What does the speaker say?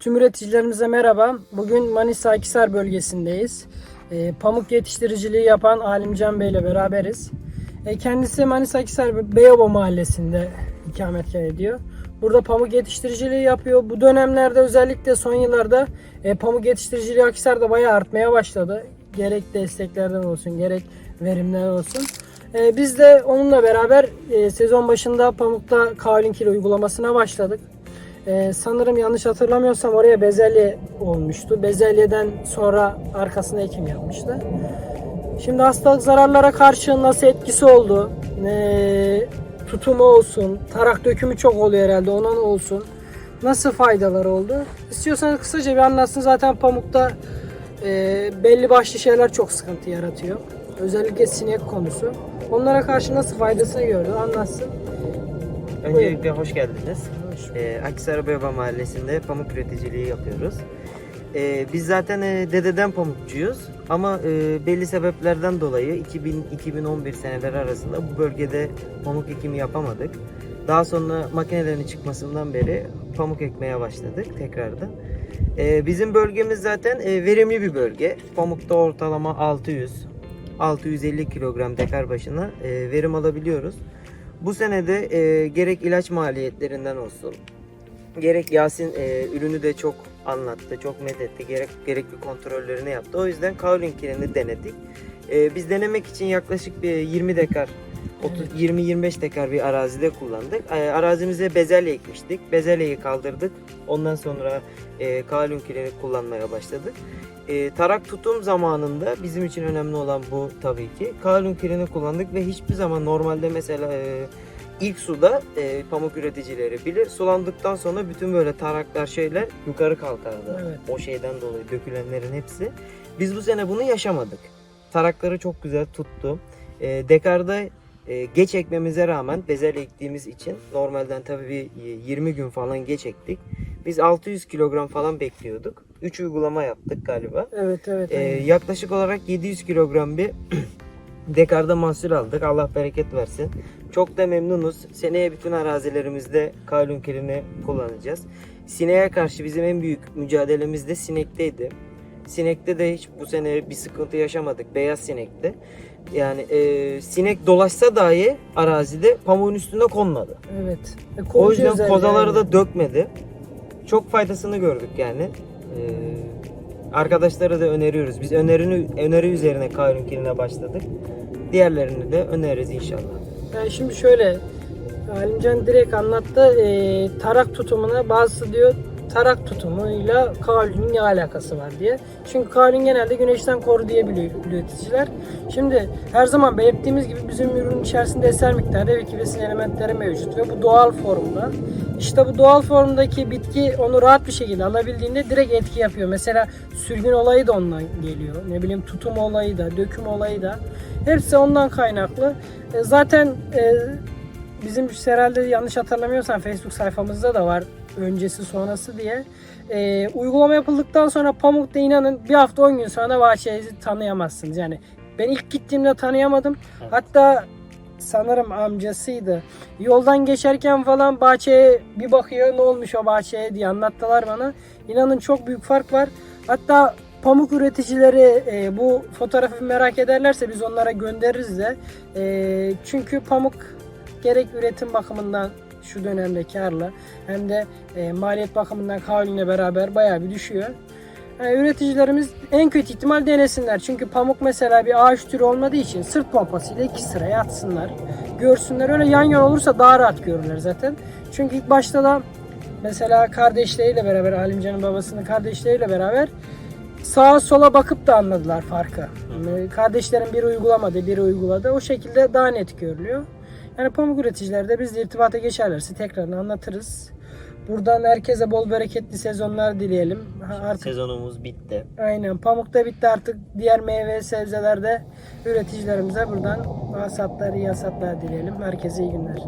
Tüm üreticilerimize merhaba. Bugün Manisa Akisar bölgesindeyiz. Ee, pamuk yetiştiriciliği yapan Alimcan Bey ile beraberiz. Ee, kendisi Manisa Akisar Beyoba mahallesinde ikametgah ediyor. Burada pamuk yetiştiriciliği yapıyor. Bu dönemlerde özellikle son yıllarda e, pamuk yetiştiriciliği Akisar'da bayağı artmaya başladı. Gerek desteklerden olsun gerek verimler olsun. Ee, biz de onunla beraber e, sezon başında pamukta kaolin kilo uygulamasına başladık. Ee, sanırım yanlış hatırlamıyorsam oraya bezelye olmuştu. Bezelyeden sonra arkasına ekim yapmıştı. Şimdi hastalık zararlara karşı nasıl etkisi oldu? Ee, tutumu olsun, tarak dökümü çok oluyor herhalde onun olsun. Nasıl faydaları oldu? İstiyorsanız kısaca bir anlatsın. Zaten pamukta e, belli başlı şeyler çok sıkıntı yaratıyor. Özellikle sinek konusu. Onlara karşı nasıl faydasını gördü anlatsın. Öncelikle hoş geldiniz. Hoş Ee, Beyoba Mahallesi'nde pamuk üreticiliği yapıyoruz. Ee, biz zaten e, dededen pamukçuyuz ama e, belli sebeplerden dolayı 2000-2011 seneleri arasında bu bölgede pamuk ekimi yapamadık. Daha sonra makinelerin çıkmasından beri pamuk ekmeye başladık tekrardan. Ee, bizim bölgemiz zaten e, verimli bir bölge. Pamukta ortalama 600 650 kilogram dekar başına e, verim alabiliyoruz. Bu senede e, gerek ilaç maliyetlerinden olsun, gerek Yasin e, ürünü de çok anlattı, çok methetti, gerek gerekli kontrollerini yaptı. O yüzden Kaolin kirini denedik. E, biz denemek için yaklaşık bir 20 dekar, 30 20-25 dekar bir arazide kullandık. E, arazimize bezelye ekmiştik. Bezelyeyi kaldırdık. Ondan sonra e, Kaolin kirini kullanmaya başladık. E, tarak tutum zamanında bizim için önemli olan bu tabii ki. Kaolin kirini kullandık ve hiçbir zaman normalde mesela e, ilk suda e, pamuk üreticileri bilir. Sulandıktan sonra bütün böyle taraklar şeyler yukarı kalkardı. Evet. O şeyden dolayı dökülenlerin hepsi. Biz bu sene bunu yaşamadık. Tarakları çok güzel tuttu. E, dekarda e, geç ekmemize rağmen bezelye ektiğimiz için normalden tabii bir e, 20 gün falan geç ektik. Biz 600 kilogram falan bekliyorduk. 3 uygulama yaptık galiba. Evet evet. Ee, aynen. yaklaşık olarak 700 kilogram bir dekarda mahsul aldık. Allah bereket versin. Çok da memnunuz. Seneye bütün arazilerimizde kaolin kirini kullanacağız. Sineğe karşı bizim en büyük mücadelemiz de sinekteydi. Sinekte de hiç bu sene bir sıkıntı yaşamadık. Beyaz sinekte. Yani e, sinek dolaşsa dahi arazide pamuğun üstüne konmadı. Evet. E, O yüzden kozaları yani. da dökmedi. Çok faydasını gördük yani. Ee, arkadaşlara da öneriyoruz. Biz önerini öneri üzerine kavrun kiline başladık. Diğerlerini de öneririz inşallah. Yani şimdi şöyle Halimcan direkt anlattı. Ee, tarak tutumuna bazısı diyor tarak tutumuyla kaolinin ne alakası var diye. Çünkü kaolin genelde güneşten koru diyebiliyor üreticiler. Şimdi her zaman belirttiğimiz gibi bizim ürünün içerisinde eser miktarda ve besin elementleri mevcut ve bu doğal formda. İşte bu doğal formdaki bitki onu rahat bir şekilde alabildiğinde direkt etki yapıyor. Mesela sürgün olayı da ondan geliyor. Ne bileyim tutum olayı da, döküm olayı da. Hepsi ondan kaynaklı. E, zaten e, bizim herhalde yanlış hatırlamıyorsam Facebook sayfamızda da var öncesi sonrası diye. E, uygulama yapıldıktan sonra Pamuk'ta inanın bir hafta 10 gün sonra bahçeyi tanıyamazsınız. Yani ben ilk gittiğimde tanıyamadım. Evet. Hatta sanırım amcasıydı. Yoldan geçerken falan bahçeye bir bakıyor ne olmuş o bahçeye diye anlattılar bana. İnanın çok büyük fark var. Hatta pamuk üreticileri e, bu fotoğrafı merak ederlerse biz onlara göndeririz de. E, çünkü pamuk gerek üretim bakımından şu dönemde karlı hem de e, maliyet bakımından kavlinle beraber bayağı bir düşüyor. Yani üreticilerimiz en kötü ihtimal denesinler. Çünkü pamuk mesela bir ağaç türü olmadığı için sırt pompasıyla iki sıraya atsınlar. Görsünler. Öyle yan yana olursa daha rahat görürler zaten. Çünkü ilk başta da mesela kardeşleriyle beraber Halimcan'ın babasının kardeşleriyle beraber sağa sola bakıp da anladılar farkı. Yani kardeşlerin biri uygulamadı, biri uyguladı. O şekilde daha net görülüyor. Yani pamuk üreticileri de bizle irtibata geçerlerse tekrarını anlatırız. Buradan herkese bol bereketli sezonlar dileyelim. Ha, Artık Sezonumuz bitti. aynen pamuk da bitti artık. Diğer meyve sebzelerde üreticilerimize buradan hasatlar, iyi hasatlar dileyelim. Herkese iyi günler.